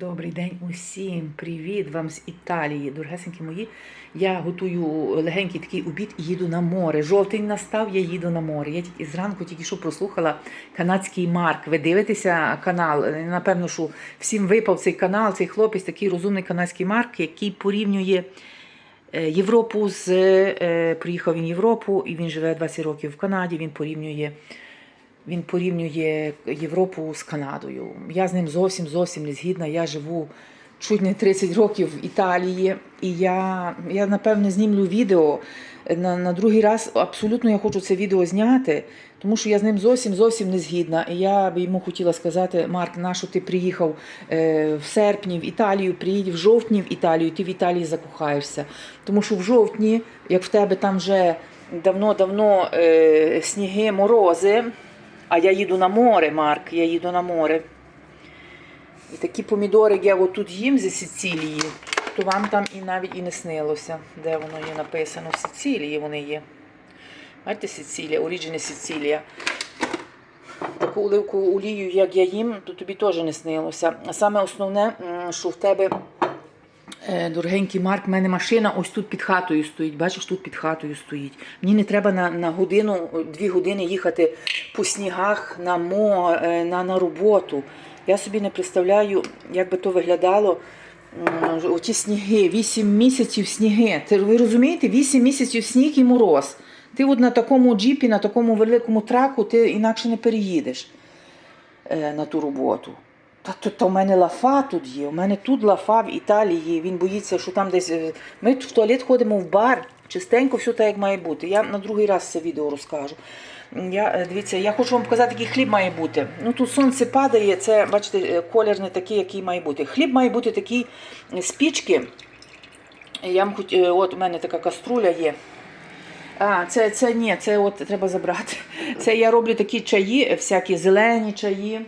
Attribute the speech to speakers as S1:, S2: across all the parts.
S1: Добрий день усім, привіт вам з Італії, дорогесенькі мої. Я готую легенький такий обід і їду на море. Жовтень настав, я їду на море. Я тільки зранку тільки що прослухала канадський Марк. Ви дивитеся канал? Напевно, що всім випав цей канал, цей хлопець, такий розумний канадський Марк, який порівнює е, Європу з е, приїхав він в Європу і він живе 20 років в Канаді. Він порівнює. Він порівнює Європу з Канадою. Я з ним зовсім зовсім не згідна. Я живу чуть не 30 років в Італії, і я, я напевне знімлю відео. На, на другий раз абсолютно я хочу це відео зняти, тому що я з ним зовсім зовсім не згідна. І я би йому хотіла сказати: Марк, на що ти приїхав е, в серпні в Італію, приїдь в жовтні в Італію, ти в Італії закохаєшся. Тому що в жовтні, як в тебе там вже давно-давно е, сніги, морози. А я їду на море, Марк, я їду на море. І такі помідори, як я отут їм зі Сицилії, то вам там і навіть і не снилося, де воно є написано. В Сицилії вони є. Бачите, Сицилія, Оріджини Сицилія. Таку оливкову олію, як я їм, то тобі теж не снилося. А саме основне, що в тебе, дорогенький Марк, в мене машина ось тут під хатою стоїть. Бачиш, тут під хатою стоїть. Мені не треба на, на годину, дві години їхати по снігах на, мо, е, на, на роботу. Я собі не представляю, як би то виглядало. Оті сніги, 8 місяців сніги. Ти, ви розумієте, 8 місяців сніг і мороз. Ти от на такому джіпі, на такому великому траку, ти інакше не переїдеш е, на ту роботу. Та то, то в мене лафа тут є. У мене тут лафа в Італії. Він боїться, що там десь. е, Ми в туалет ходимо в бар, чистенько, все так, як має бути. Я на другий раз це відео розкажу. Я, е, дивіться, я хочу вам показати, який хліб має бути. Ну тут сонце падає, це, бачите, е, колір не такий, який має бути. Хліб має бути такий з пічки. Я вам хоч, от у мене така каструля є. А, це, це ні, це от треба забрати. Це я роблю такі чаї, всякі зелені чаї.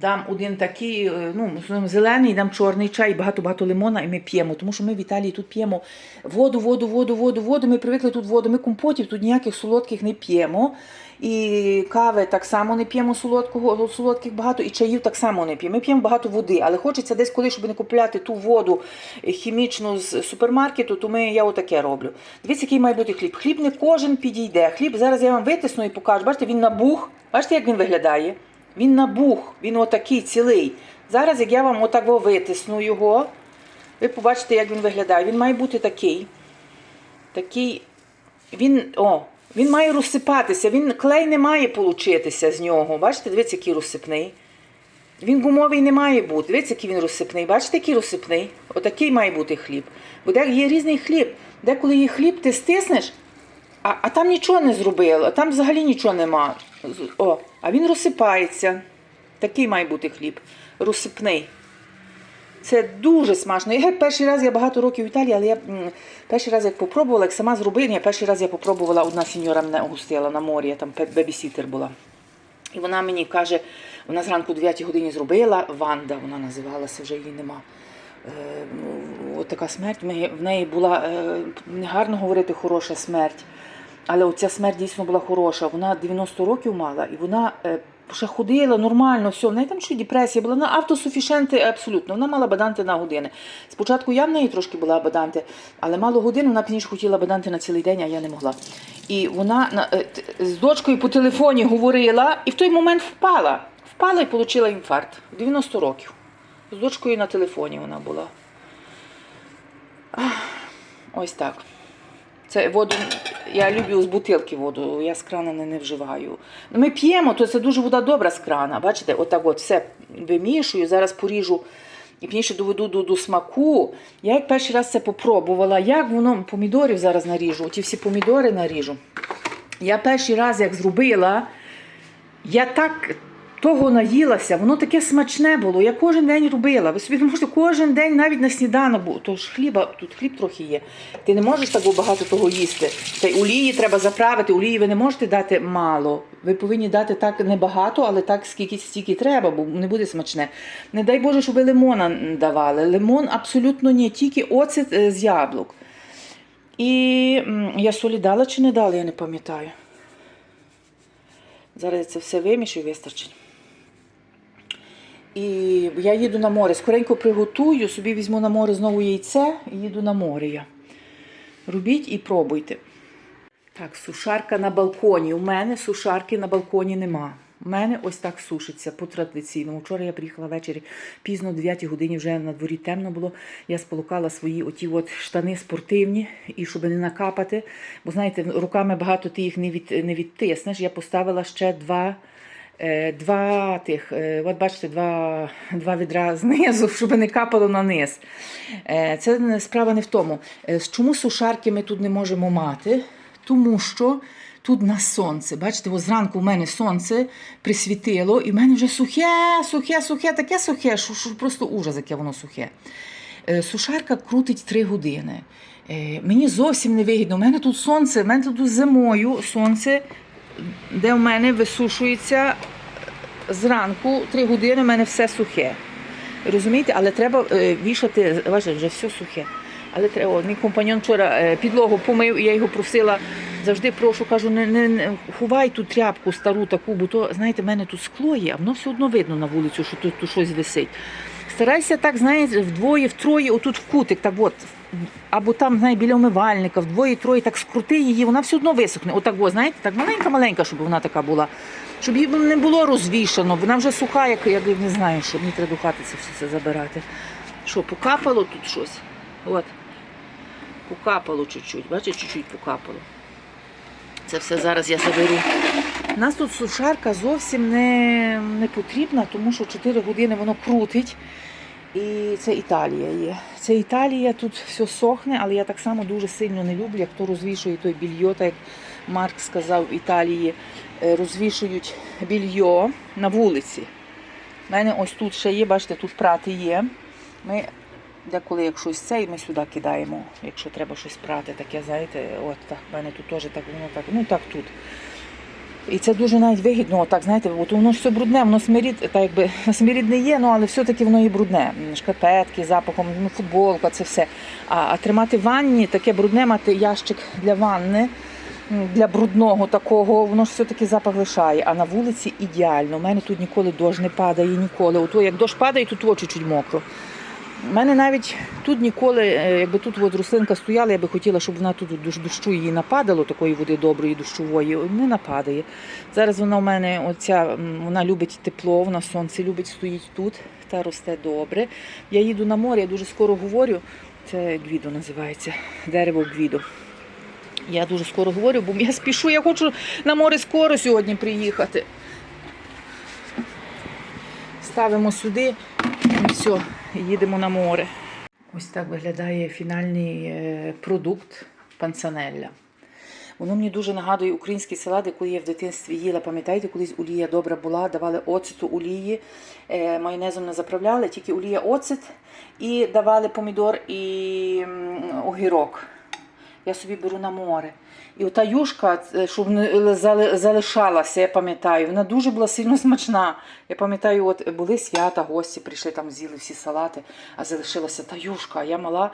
S1: Дам один такий, е, ну, зелений, дам чорний чай, багато-багато лимона, і ми п'ємо. Тому що ми в Італії тут п'ємо воду, воду, воду, воду, воду. Ми привикли тут воду. Ми компотів тут ніяких солодких не п'ємо. І кави так само не п'ємо солодкого, солодких багато, і чаїв так само не п'ємо. Ми п'ємо багато води, але хочеться десь коли, щоб не купляти ту воду хімічну з супермаркету, то ми, я отаке роблю. Дивіться, який має бути хліб. Хліб не кожен підійде. Хліб зараз я вам витисну і покажу. Бачите, він набух. Бачите, як він виглядає? Він набух, він отакий цілий. Зараз, як я вам отак витисну його, ви побачите, як він виглядає. Він має бути такий. Такий. Він. О, він має розсипатися. Він клей не має получитися з нього. Бачите, дивіться, який розсипний. Він гумовий не має бути. Дивіться, який він розсипний. Бачите, який розсипний? Отакий має бути хліб. Бо де є різний хліб. Деколи є хліб, ти стиснеш, а, а там нічого не зробили, а там взагалі нічого нема. О, а він розсипається. Такий має бути хліб. Розсипний. Це дуже смачно. Я перший раз я багато років в Італії, але я перший раз як попробувала, як сама зробила, я перший раз я попробувала, одна сеньора мене гостила на морі, я там бебісітер була. І вона мені каже, вона зранку о 9 годині зробила, Ванда вона називалася, вже її нема. Е, ну, от така смерть. В неї була е, не гарно говорити хороша смерть. Але оця смерть дійсно була хороша. Вона 90 років мала, і вона е, ще ходила нормально, все. В неї там що депресія була на автосуфішенти абсолютно. Вона мала баданти на години. Спочатку я в неї трошки була баданти, але мало годин, вона пізніше хотіла баданти на цілий день, а я не могла. І вона на- е, з дочкою по телефоні говорила, і в той момент впала. Впала і отримала інфаркт. 90 років. З дочкою на телефоні вона була. Ось так. Це воду, я люблю з бутилки воду, я з крана не, не вживаю. Ну, Ми п'ємо, то це дуже вода добра з крана. Бачите, отак от все вимішую, зараз поріжу і пізніше доведу до, до смаку. Я як перший раз це попробувала, як воно помідорів зараз наріжу, ті всі помідори наріжу. Я перший раз як зробила, я так того наїлася, воно таке смачне було. Я кожен день робила. Ви собі не можете кожен день навіть на сніданок, бо то ж хліба, тут хліб трохи є. Ти не можеш так багато того їсти. Та й олії треба заправити, олії ви не можете дати мало. Ви повинні дати так небагато, але так скільки стільки треба, бо не буде смачне. Не дай Боже, щоб ви лимона давали. Лимон абсолютно ні, тільки оцет е, з яблук. І я солі дала чи не дала, я не пам'ятаю. Зараз я це все вимішую, вистачить. І я їду на море. Скоренько приготую, собі візьму на море знову яйце і їду на море я. Робіть і пробуйте. Так, сушарка на балконі. У мене сушарки на балконі нема. У мене ось так сушиться по традиційному. Вчора я приїхала ввечері пізно, о 9 годині вже на дворі темно було. Я сполукала свої оті от штани спортивні, і щоб не накапати. Бо знаєте, руками багато ти їх не, від, не відтиснеш. Я поставила ще два. Е, Два тих, е, от бачите, два, два відра знизу, щоб не капало на низ. Е, Це справа не в тому. Чому сушарки ми тут не можемо мати? Тому що тут на сонце. Бачите, ось зранку в мене сонце присвітило, і в мене вже сухе, сухе, сухе, таке сухе, що, просто ужас, яке воно сухе. Сушарка крутить 3 години. Мені зовсім не вигідно. У мене тут сонце, у мене тут зимою сонце, де в мене висушується зранку 3 години, в мене все сухе. Розумієте, але треба е, вішати, бачите, вже все сухе. Але треба, мій компаньон вчора е, підлогу помив, я його просила, завжди прошу, кажу, не, не ховай ту тряпку стару таку, бо то, знаєте, в мене тут скло є, а воно все одно видно на вулицю, що тут, тут щось висить. Старайся так, знаєте, вдвоє, втроє, отут в кутик, так от, або там, знаєте, біля умивальника, вдвоє, троє, так скрути її, вона все одно висохне. Отак, о, знаєте, так маленька-маленька, щоб вона така була. Щоб її не було розвішано, вона вже суха, як, як не знаю, що мені треба до хати це все це забирати. Що, покапало тут щось? От. Покапало чуть-чуть, бачите, чуть-чуть покапало. Це все зараз я заберу. У нас тут сушарка зовсім не, не потрібна, тому що 4 години воно крутить. І це Італія є. Це Італія, тут все сохне, але я так само дуже сильно не люблю, як то розвішує той більйо, так як Марк сказав в Італії, е, розвішують більйо на вулиці. У мене ось тут ще є, бачите, тут прати є. Ми деколи, як це, і ми сюди кидаємо, якщо треба щось прати, таке, знаєте, от так, в мене тут теж так, воно так, ну так тут. І це дуже навіть вигідно, отак, знаєте, от воно ж все брудне, воно смирід, так якби смирід не є, ну але все-таки воно і брудне. Шкарпетки, запахом, ну, футболка, це все. А, а тримати в ванні, таке брудне, мати ящик для ванни, для брудного такого, воно ж все-таки запах лишає. А на вулиці ідеально. У мене тут ніколи дощ не падає, ніколи. Ото як дощ падає, тут очі чуть мокро. У мене навіть тут ніколи, е, якби тут от рослинка стояла, я би хотіла, щоб вона тут дощу її нападало, такої води доброї, дощової, не нападає. Зараз вона у мене оця, вона любить тепло, вона сонце любить, стоїть тут та росте добре. Я їду на море, я дуже скоро говорю. Це гвідо називається, дерево гвідо. Я дуже скоро говорю, бо я спішу, я хочу на море скоро сьогодні приїхати. Ставимо сюди і все, їдемо на море. Ось так виглядає фінальний е, продукт панцанелля. Воно мені дуже нагадує українські салати, коли я в дитинстві їла. Пам'ятаєте, колись олія добра була, давали оцету олії, е, майонезом не заправляли, тільки олія оцет і давали помідор і огірок. Я собі беру на море. І ота юшка, е, щоб не залишалася, я пам'ятаю, вона дуже була сильно смачна. Я пам'ятаю, от були свята, гості прийшли там, з'їли всі салати, а залишилася та юшка. Я мала,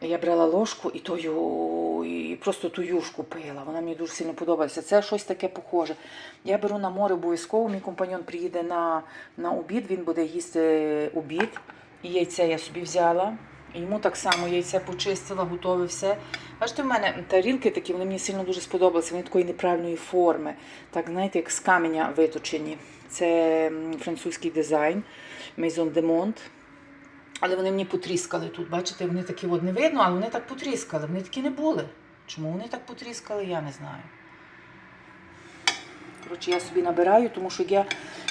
S1: я брала ложку і тою, і просто ту юшку пила. Вона мені дуже сильно подобається. Це щось таке похоже. Я беру на море обов'язково. Мій компаньон приїде на, на обід, він буде їсти обід. І яйце я собі взяла. Йому так само яйце почистила, готове все. Бачите, в мене тарілки такі, вони мені сильно дуже сподобалися. Вони такої неправильної форми. Так, знаєте, як з каменя виточені. Це французький дизайн Maison de Monde. Але вони мені потріскали тут. Бачите, вони такі от не видно, але вони так потріскали. Вони такі не були. Чому вони так потріскали, я не знаю. Коротше, я собі набираю, тому що я,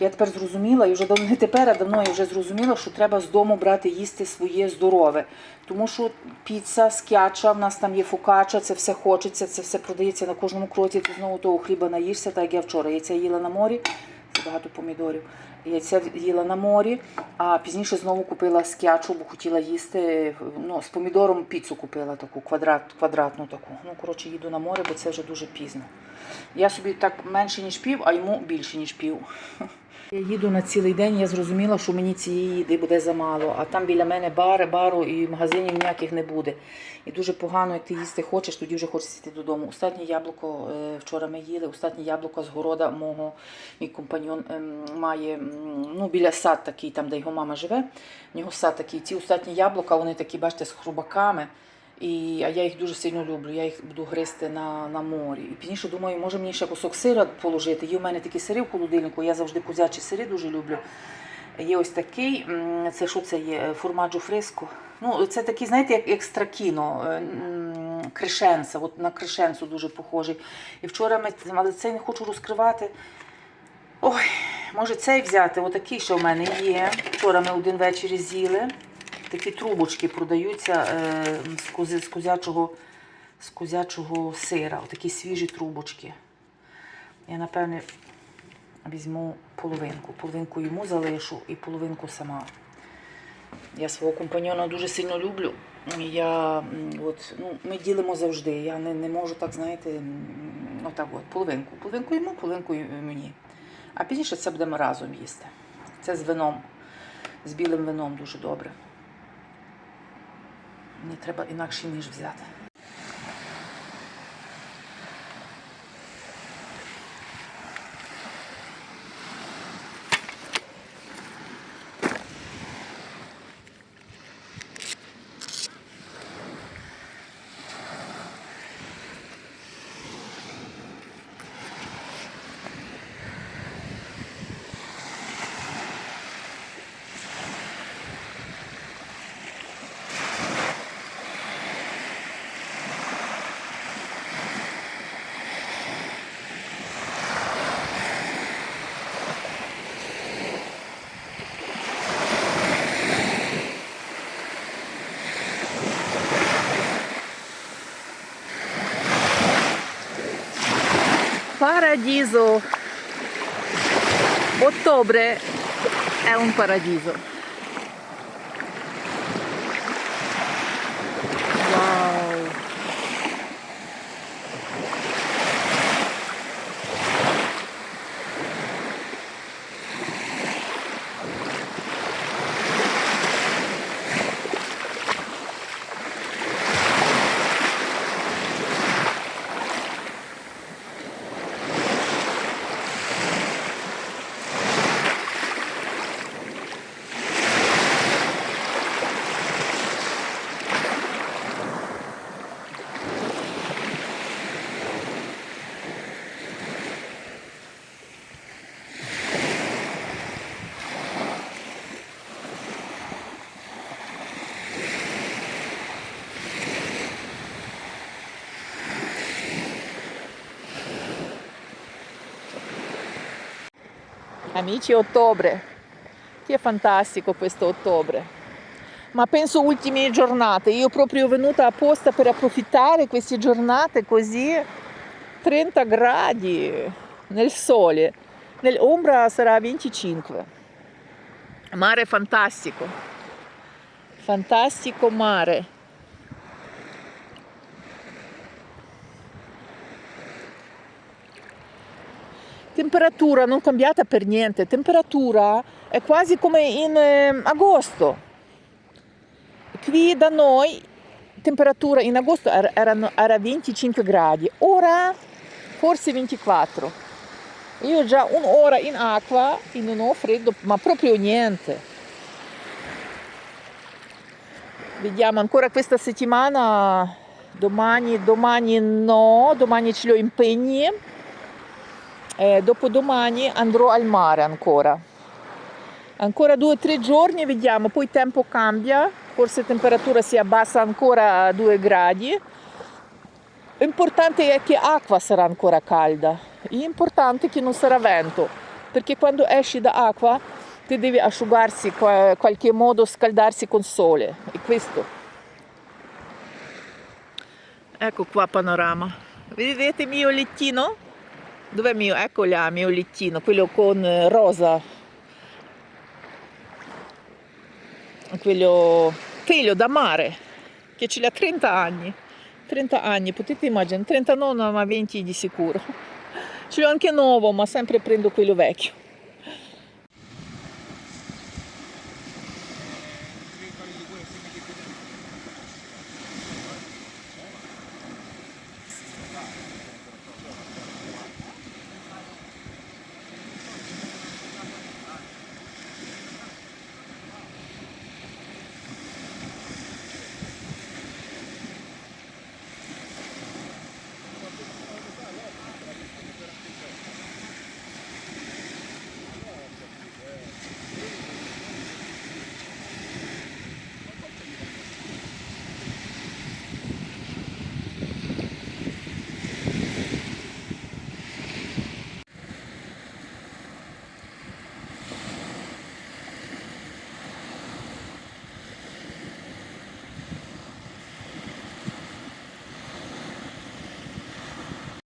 S1: я тепер зрозуміла, і вже давно не тепер, а давно я вже зрозуміла, що треба з дому брати їсти своє здорове. Тому що піца, скяча, в нас там є фокача, це все хочеться, це все продається на кожному кроці. Ти знову того хліба наїшся, так як я вчора. Яйця їла на морі, це багато помідорів. Яйця їла на морі, а пізніше знову купила скячу, бо хотіла їсти. Ну, з помідором піцу купила таку квадрат, квадратну таку. Ну, коротше, їду на море, бо це вже дуже пізно. Я собі так менше, ніж пів, а йому більше, ніж пів. Я їду на цілий день, я зрозуміла, що мені цієї їди буде замало. А там біля мене бари, бару і магазинів ніяких не буде. І дуже погано, як ти їсти хочеш, тоді вже хочеш йти додому. Останнє яблуко е, вчора ми їли, останнє яблуко з города мого мій компаньон ем, має ну, біля сад такий, там, де його мама живе. В нього сад такий. Ці остатні яблука, вони такі, бачите, з хрубаками. І, а я їх дуже сильно люблю. Я їх буду гризти на, на морі. І пізніше думаю, може мені ще кусок сира положити. Є в мене такі сири в холодильнику, я завжди козячі сири дуже люблю. Є ось такий, це що це є? Формаджо фриско. Ну, це такий, знаєте, як, як стракіно, е, кришенца. От на кришенцу дуже похожий. І вчора ми, але цей не хочу розкривати. Ой, може цей взяти, отакий, що в мене є. Вчора ми один вечір з'їли. Такі трубочки продаються е, з, з, козячого, з козячого сира. Отакі свіжі трубочки. Я, напевне, візьму половинку. Половинку йому залишу і половинку сама. Я свого компаньона дуже сильно люблю. Я, от, ну, ми ділимо завжди. Я не, не можу так, знаєте, отак от, половинку. Половинку йому, половинку мені. А пізніше це будемо разом їсти. Це з вином, з білим вином дуже добре. Мені треба інакший ніж взяти. Paradiso. Ottobre è un paradiso. Amici, ottobre. Che fantastico questo ottobre. Ma penso ultime giornate. Io proprio venuta apposta per approfittare queste giornate così 30 gradi nel sole. Nell'ombra sarà 25. Mare fantastico. Fantastico mare. Temperatura non cambiata per niente, temperatura è quasi come in eh, agosto. Qui da noi temperatura in agosto era, erano- era 25 gradi, ora forse 24. Io già un'ora in acqua e non ho freddo, ma proprio niente. Vediamo ancora questa settimana, domani, domani no, domani ce ho impegni. Eh, dopodomani andrò al mare ancora. Ancora due o tre giorni, vediamo, poi il tempo cambia, forse la temperatura si abbassa ancora a 2 gradi. L'importante è che l'acqua sarà ancora calda, l'importante è che non sarà vento, perché quando esci da acqua ti devi asciugarsi, in qualche modo scaldarsi con sole. E questo. Ecco qua panorama. Vedete il mio lettino? Dov'è mio? Ecco là, il mio lettino, quello con eh, rosa. Quello, quello da mare, che ce l'ha 30 anni. 30 anni, potete immaginare, 30 no, no, ma 20 di sicuro. Ce l'ho anche nuovo, ma sempre prendo quello vecchio.